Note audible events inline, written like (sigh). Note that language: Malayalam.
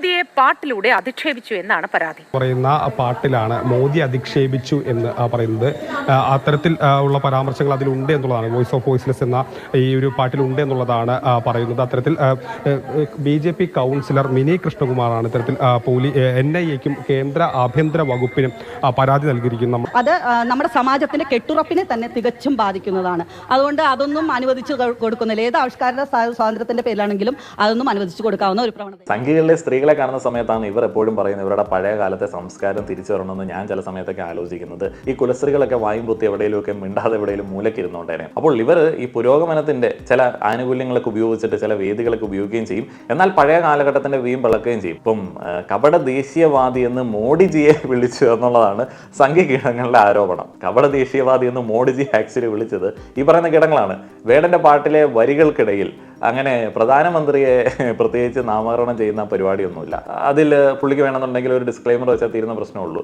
മോദിയെ പാട്ടിലൂടെ അധിക്ഷേപിച്ചു എന്നാണ് പരാതി. പറയുന്ന പാട്ടിലാണ് മോദി അധിക്ഷേപിച്ചു എന്ന് പറയുന്നത്. ആ, അത്തരത്തിൽ ഉള്ള പരാമർശങ്ങൾ അതിലുണ്ട് എന്നുള്ളതാണ്. വോയിസ് ഓഫ് വോയിസ്ലെസ് എന്ന ഈ ഒരു പാട്ടിലുണ്ട് എന്നുള്ളതാണ് പറയുന്നത്. അത്തരത്തിൽ B J P councillor Mini കൃഷ്ണകുമാറാണ് ഇത്തരത്തിൽ പോലീസ് പോലീ എൻ ഐ എക്കും കേന്ദ്ര ആഭ്യന്തര വകുപ്പിനും പരാതി നൽകിയിരിക്കുന്നു. അത് നമ്മുടെ സമാജത്തിന്റെ കെട്ടുറപ്പിനെ തന്നെ തികച്ചും ബാധിക്കുന്നതാണ്. അതുകൊണ്ട് അതൊന്നും അനുവദിച്ചു കൊടുക്കുന്നില്ല. ഏത് ആവിഷ്കാര സ്വാ- സ്വാതന്ത്ര്യത്തിന്റെ പേരിലാണെങ്കിലും അതൊന്നും അനുവദിച്ചു കൊടുക്കാവുന്ന ഒരു പ്രവണത സംഘികളിലെ സ്ത്രീകളെ കാണുന്ന സമയത്താണ് ഇവർ എപ്പോഴും പറയുന്നത് ഇവരുടെ പഴയ കാലത്തെ സംസ്കാരം തിരിച്ചു വരണമെന്ന് ഞാൻ ചില സമയത്തൊക്കെ ആലോചിക്കുന്നത്. ഈ കുലസ്ത്രീകളൊക്കെ വായും പൊത്തി എവിടെയെങ്കിലുമൊക്കെ മിണ്ടാതെ എവിടെയെങ്കിലും മൂലക്കിരുന്നോണ്ടേനെ. അപ്പോൾ ഇവർ ഈ പുരോഗമനത്തിന്റെ ചില ആനുകൂല്യങ്ങളൊക്കെ ഉപയോഗിച്ചിട്ട് ചില വേദികളൊക്കെ ഉപയോഗിക്കുകയും ചെയ്യും. എന്നാൽ പഴയ കാലഘട്ടത്തിന്റെ വീം പിളക്കുകയും ചെയ്യും. ഇപ്പം കപട ദേശീയവാദി എന്ന് മോഡിജിയെ (laughs) വിളിച്ചു എന്നുള്ളതാണ് സംഘകീടങ്ങളുടെ ആരോപണം. കപട ദേശീയവാദി എന്ന് മോഡിജി ആക്ച്വലി വിളിച്ചത് ഈ പറയുന്ന കീടങ്ങളാണ്. വേടന്റെ പാട്ടിലെ വരികൾക്കിടയിൽ അങ്ങനെ പ്രധാനമന്ത്രിയെ (laughs) പ്രത്യേകിച്ച് നാമകരണം ചെയ്യുന്ന പരിപാടിയൊന്നുമില്ല. അതിൽ പുള്ളിക്ക് വേണമെന്നുണ്ടെങ്കിൽ ഒരു ഡിസ്ക്ലൈമർ വെച്ചാൽ തീരുന്ന പ്രശ്നമുള്ളൂ